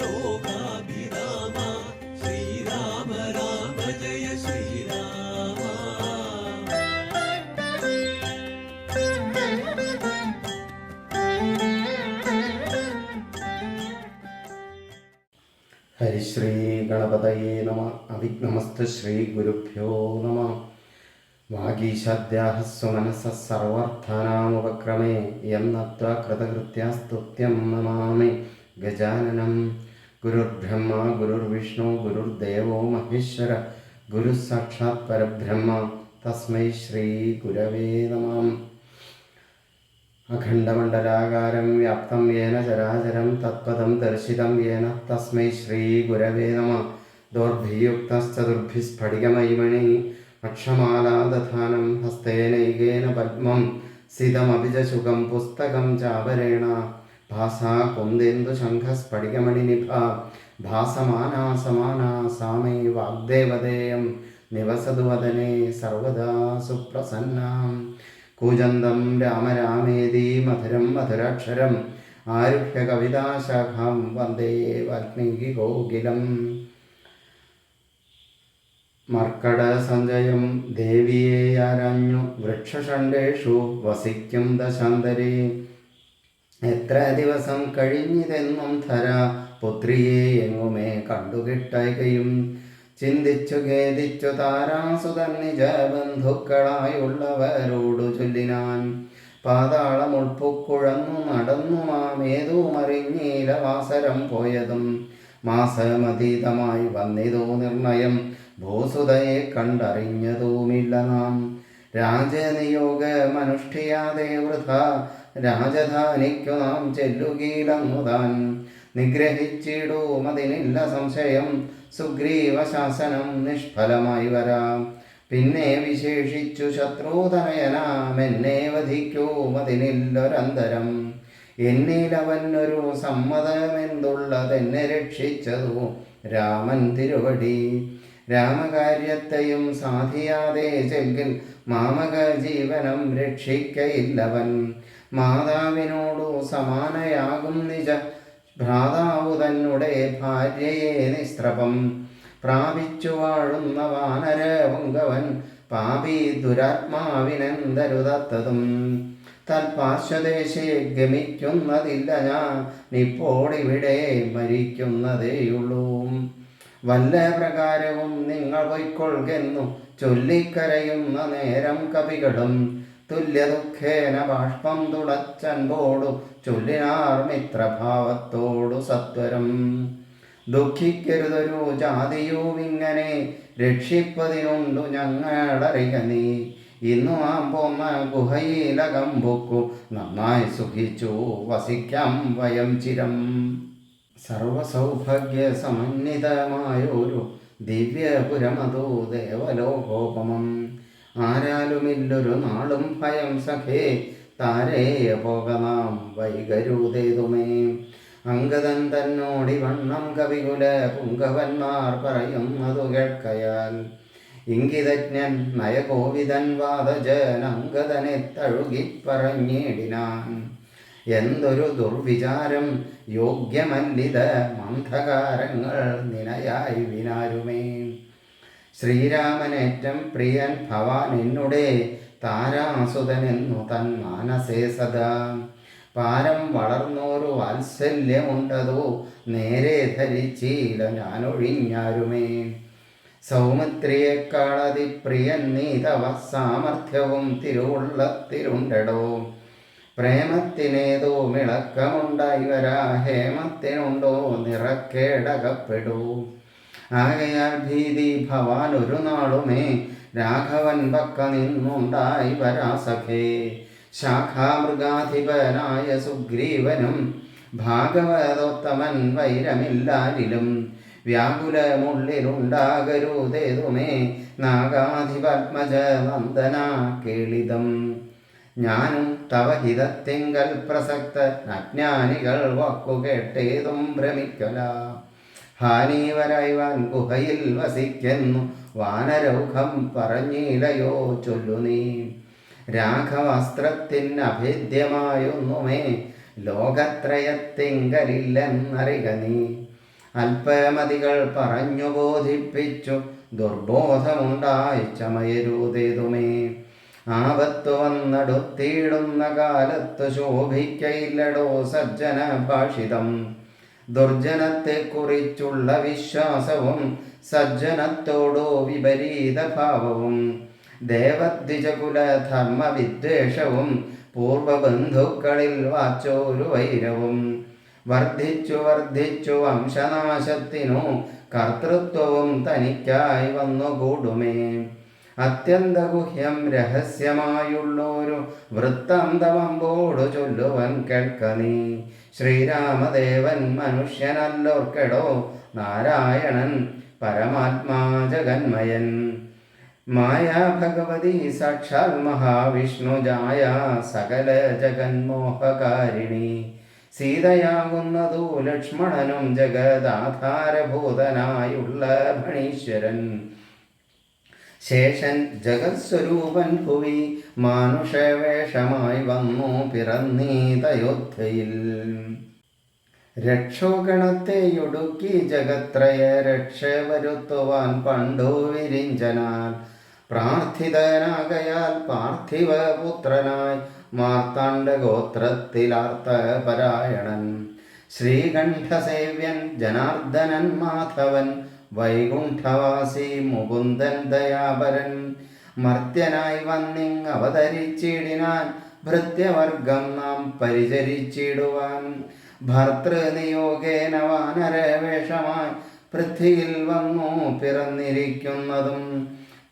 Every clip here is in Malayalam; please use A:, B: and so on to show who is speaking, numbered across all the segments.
A: ലോകാഭിരാമ ശ്രീരാമ രാമ ജയ ശ്രീരാമ
B: ഹരിശ്രീ ഗണപതയേ നമ. അവിഘ്നമസ്തു ശ്രീ ഗുരുഭ്യോ നമ. വാഗീശാദ്യാഹസ്വ മനസ്സ സർവാർത്ഥാനാമുപക്രമേ. എന്നത്വ കൃതകൃത്യാസ്തുത്യം നമാമി. ഗജാനനം. ഗുരുർബ്രഹ്മ ഗുരുർവിഷ്ണു ഗുരുർദേവോ മഹേശ്വര ഗുരു സാക്ഷാത് പരബ്രഹ്മ. തസ്മൈ ശ്രീ ഗുരവേ നമാം. അഖണ്ഡമണ്ഡലാകാരം വ്യാപ്തം യേന ചരാചരം തത്പദം ദർശിതം യേന തസ്മൈ ശ്രീ ഗുരവേ നമ. ദോർഭിയുക്തശ്ചതുർഭിസ്ഫടികമൈമണി. അക്ഷമാലാദധാനം ഹസ്തേനൈകേന പത്മം. സിതമഭിജശുഖം പുസ്തകം ചാപരേണ ഭാസാ കുന്ദേന്ദു ശംഖസ്ഫടികമണിനിഭ ഭാസമാനാ സമാനാ സാമൈ വാഗ്ദേവതേയം നിവസതു വദനെ സർവദാ സുപ്രസന്നാം കൂജന്തം രാമ രാമേതി മധുരം മധുരാക്ഷരം ആരുഹ്യ കവിതാശാഖം വന്ദേ വാൽമീകി കോകിലം മർക്കട സഞ്ജയം ദേവിയെ ആരാഞ്ഞു വൃക്ഷഷണ്ടേഷു വസിക്കും ദശാന്തരേ എത്ര ദിവസം കഴിഞ്ഞിതെന്നും ധര. പുത്രിയെ എങ്ങുമേ കണ്ടുകിട്ടയും ചിന്തിച്ചു ഖേദിച്ചു താരാസുതൻ നിജ ബന്ധുക്കളായുള്ളവരോടു ചൊല്ലിനാൻ. പാതാളം ഉൾപ്പുക്കുഴന്നു നടന്നു വാസരം പോയതും. മാസമതീതമായി വന്നിതു നിർണയം. ഭൂസുതയെ കണ്ടറിഞ്ഞതുമില്ല നാം. രാജനിയോഗമനുഷ്ഠിയാതെ വൃഥ. രാജധാനിക്കു നാം ചെല്ലുകീലങ്ങു താൻ നിഗ്രഹിച്ചിടൂമതിനില്ല സംശയം. സുഗ്രീവ ശാസനം നിഷ്ഫലമായി വരാം. പിന്നെ വിശേഷിച്ചു ശത്രുതനയനാമെന്നെ വധിക്കൂമതിനില്ലൊരന്തരം എന്നിലവനൊരു സമ്മതമെന്തുള്ളതെന്നെ രക്ഷിച്ചതു രാമൻ തിരുവടി. രാമകാര്യത്തെയും സാധിയാതെ ചെങ്കിൽ മാമക ജീവനം രക്ഷിക്കയില്ലവൻ. മാതാവിനോടു സമാനയാകും നിജ. ഭ്രാതാവു തന്നെ ഭാര്യയെ നിസ്ത്രപം പ്രാപിച്ചു വാഴുന്ന വാനര പുങ്കവൻ പാപി ദുരാത്മാവിനെന്തരുതത്തതും. തൽപാർശ്വദേശേ ഗമിക്കുന്നതില്ല ഞാൻ ഇപ്പോളിവിടെ മരിക്കുന്നതേയുള്ളൂ. വല്ല പ്രകാരവും നിങ്ങൾ പൊയ്ക്കൊള്ളുന്നു ചൊല്ലിക്കരയുന്ന നേരം കവികളും തുല്യദുഃഖേന ബാഷ്പം തുടച്ചൻപോടു ചൊല്ലിനാർ മിത്രഭാവത്തോടു സത്വരം. ദുഃഖിക്കരുതൊരു ജാതിയോ ഇങ്ങനെ രക്ഷിപ്പതിനുണ്ടു ഞങ്ങളറിയ നീ. ഇന്നു നാം പോന്ന ഗുഹയിലകം പൊക്കു. നന്നായി സുഖിച്ചു വസിക്കാം വയം ചിരം. സർവസൗഭാഗ്യ സമന്വിതമായൊരു ദിവ്യപുരമതോ ദേവലോകോപമം. ആരാലുമില്ലൊരു നാളും ഭയം സഖേ താരേയ പോക നാം വൈകരുതേതുമേ തന്നോടി വണ്ണം കവികുല പുങ്കവന്മാർ പറയുന്നതു കേൾക്കയാൽ ഇംഗിതജ്ഞൻ നയകോവിതൻ വാദജൻ അംഗതനെ തഴുകി പറഞ്ഞിടിനാൻ എന്തൊരു ദുർവിചാരം യോഗ്യമല്ലിത മന്ധകാരങ്ങൾ നിനയായി വിനാരുമേ. ശ്രീരാമനേറ്റം പ്രിയൻ ഭവാൻ എന്നുടെ താരാസുതനെന്നു തൻ മാനസേ സദാ. പാരം വളർന്നോരു വാത്സല്യമുണ്ടതോ നേരെ ധരിച്ചീല ഞാനൊഴിഞ്ഞാരുമേ. സൗമിത്രിയെക്കാളതി പ്രിയൻ നീതവ സാമർഥ്യവും തിരുവുള്ളത്തിലുണ്ടടോ. പ്രേമത്തിനേതോ മിളക്കമുണ്ടായി വരാ ഹേമത്തിനുണ്ടോ നിറക്കേടകപ്പെടൂ. ആകയാൽ ഭീതി ഭവാൻ ഒരു നാളുമേ രാഘവൻ പക്ക നിന്നുണ്ടായി വരാ സഖേ ശാഖാമൃഗാധിപനായ സുഗ്രീവനും ഭാഗവതോത്തമൻ വൈരമില്ലാരിലും വ്യാകുലമുള്ളിലുണ്ടാകരുതേതുമേ നാഗാധിപത്മജ നന്ദന കേളിതം. ഞാനും തവ ഹിതത്തിങ്കൽ പ്രസക്ത അജ്ഞാനികൾ വാക്കു കേട്ടേതും ഭ്രമിക്കല. ഹാനീവരായിവാൻ ഗുഹയിൽ വസിക്കുന്നു. വാനരൗഖം പറഞ്ഞിലയോ ചൊല്ലു നീ. രാഘവസ്ത്രത്തിന് അഭേദ്യമായൊന്നുമേ ലോകത്രയത്തിങ്കലില്ലെന്നറിക നീ. അല്പമതികൾ പറഞ്ഞു ബോധിപ്പിച്ചു ദുർബോധമുണ്ടായി ചമയരൂതേതുമേ ആപത്തു വന്നടുത്തിയിടുന്ന കാലത്ത് ശോഭിക്കയില്ലടോ സജ്ജന ഭാഷിതം ദുർജനത്തെക്കുറിച്ചുള്ള വിശ്വാസവും സജ്ജനത്തോടോ വിപരീത ഭാവവും ദേവദ്വിജകുല ധർമ്മവിദ്വേഷവും പൂർവബന്ധുക്കളിൽ വാച്ചോരു വൈരവും. വർദ്ധിച്ചു വർദ്ധിച്ചു വംശനാശത്തിനു കർത്തൃത്വവും തനിക്കായി വന്നുകൂടുമേ. അത്യന്തഗുഹ്യം രഹസ്യമായുള്ളൊരു വൃത്താന്തമമ്പോടു ചൊല്ലുവൻ കേൾക്ക നീ. ശ്രീരാമദേവൻ മനുഷ്യനല്ലോർക്കെടോ നാരായണൻ പരമാത്മാ ജഗന്മയൻ മായാ ഭഗവതി സാക്ഷാൽ മഹാവിഷ്ണുജായ സകല ജഗന്മോഹകാരിണി. സീതയാകുന്നതു ലക്ഷ്മണനും ജഗദാധാരഭൂതനായുള്ള ഭണീശ്വരൻ. ശേഷൻ ജഗത്സ്വരൂപൻ ഭുവി മാനുഷവേഷമായി വന്നു പിറന്നീതയോധ്യയിൽ രക്ഷോഗണത്തെയൊടുക്കി ജഗത്രയ രക്ഷ വരുത്തുവാൻ പണ്ടു വിരിഞ്ചനാൽ. പ്രാർത്ഥിതനാകയാൽ പാർത്ഥിവ പുത്രനായി മാർത്താണ്ഡ ഗോത്രത്തിലാർത്ത പരായണൻ. ശ്രീകണ്ഠസേവ്യൻ ജനാർദ്ദനൻ മാധവൻ വൈകുണ്ഠവാസി മുകുന്ദൻ ദയാപരൻ മർത്യനായി വന്നിങ് അവതരിച്ചിടിനാൻ ഭൃത്യവർഗം നാം പരിചരിച്ചിടുവാൻ. ഭർത്തൃനിയോഗേന വാനരവേഷമായി പൃഥ്വിയിൽ വന്നു പിറന്നിരിക്കുന്നതും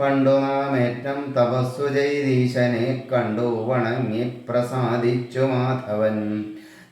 B: പണ്ടു നാം ഏറ്റം തപസ്സു ചെയ്തീശനെ കണ്ടു വണങ്ങി പ്രസാദിച്ചു മാധവൻ.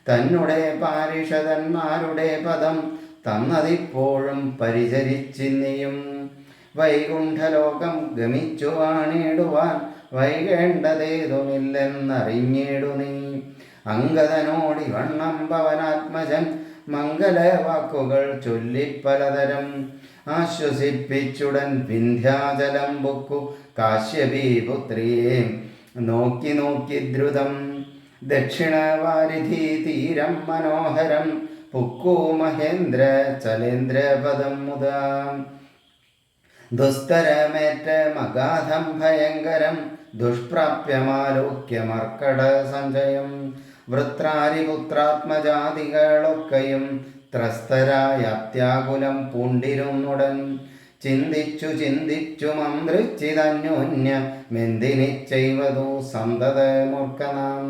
B: തന്നെ പാരിഷതന്മാരുടെ പദം തന്നതിപ്പോഴും പരിചരിച്ചിന്നിയും. വൈകുണ്ഠലോകം ഗമിച്ചു വാണിടുവാൻ വൈകേണ്ടതേതുമില്ലെന്നറിഞ്ഞിടു നീ അങ്കദനോടി വണ്ണം പവനാത്മജൻ മംഗലവാക്കുകൾ ചൊല്ലിപ്പലതരം. ആശ്വസിപ്പിച്ചുടൻ വിന്ധ്യാചലം പൊക്കു കാശ്യപീപുത്രിയെ നോക്കി നോക്കി ദ്രുതം. ദക്ഷിണവാരിധി തീരം മനോഹരം പുക്കു മഹേന്ദ്ര ചലേന്ദ്രപദം മുദാ ദുസ്തരമേറ്റ മഗാധം ഭയങ്കരം ദുഷ്പ്രാപ്യമാലോക്യമർക്കട സഞ്ചയം വൃത്രാരിപുത്രാത്മജാതികളൊക്കെയും ത്രസ്തരായ അത്യാകുലം പൂണ്ടിരുന്നുടൻ ചിന്തിച്ചു ചിന്തിച്ചു മന്ത്രിച്ചിതന്യോന്യ മെന്തിനിച്ചൈവതു സന്തതമൂർക്കനാം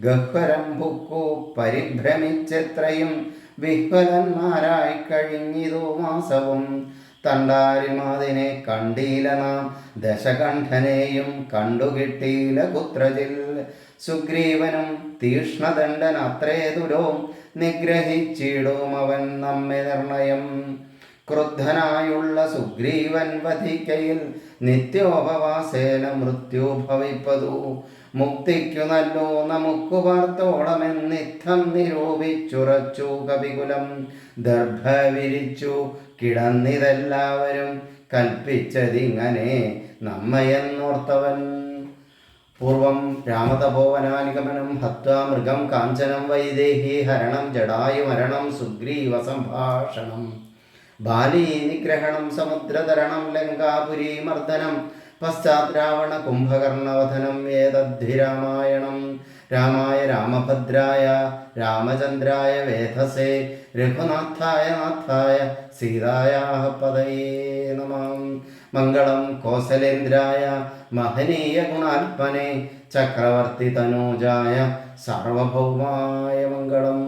B: ഗഹ്വരം ഭുക്കു പരിഭ്രമിച്ചെത്രയും വിഹ്വലന്മാരായി കഴിഞ്ഞിതു മാസവും. തണ്ടാരിമാതിനെ കണ്ടീല നാം ദശകണ്ഠനെയും കണ്ടുകിട്ടീല കുത്രജിൽ സുഗ്രീവനും തീക്ഷ്ണദണ്ഡൻ അത്രേതുലോ നിഗ്രഹിച്ചിടും അവൻ നമ്മെ നിർണയം. ക്രുദ്ധനായുള്ള സുഗ്രീവൻ വധിക്കയിൽ നിത്യോപവാസേന മൃത്യു ഭവിപ്പതു. മുക്തിക്കു നല്ലോ നമുക്കു പാർത്തോളമെന്നിത്തം നിരൂപിച്ചുറച്ചു കവികുലം ദർഭ വിരിച്ചു കിടന്നിതെല്ലാവരും കൽപ്പിച്ചതിങ്ങനെ നമ്മയെന്നോർത്തവൻ. പൂർവം രാമതപോവനാനിഗമനം ഹത്വാ മൃഗം കാഞ്ചനം വൈദേഹി ഹരണം ജടായു മരണം സുഗ്രീവ സംഭാഷണം. ബാലീ നിഗ്രഹണം സമുദ്രതരണം ലങ്കാപുരീ മർദ്ദനം പശ്ചാത് രാവണ കുംഭകർണവധനം ഏതദ്ധിരാമായണം രാമായ രാമഭദ്രായ രാമചന്ദ്രായ വേധസേ രഘുനാഥായ നാഥായ സീതായാ പതയേ നമാം. മംഗളം കോസലേന്ദ്രായ മഹനീയ ഗുണാത്മനെ ചക്രവർത്തി തനൂജായ സർവഭൗമായ മംഗളം.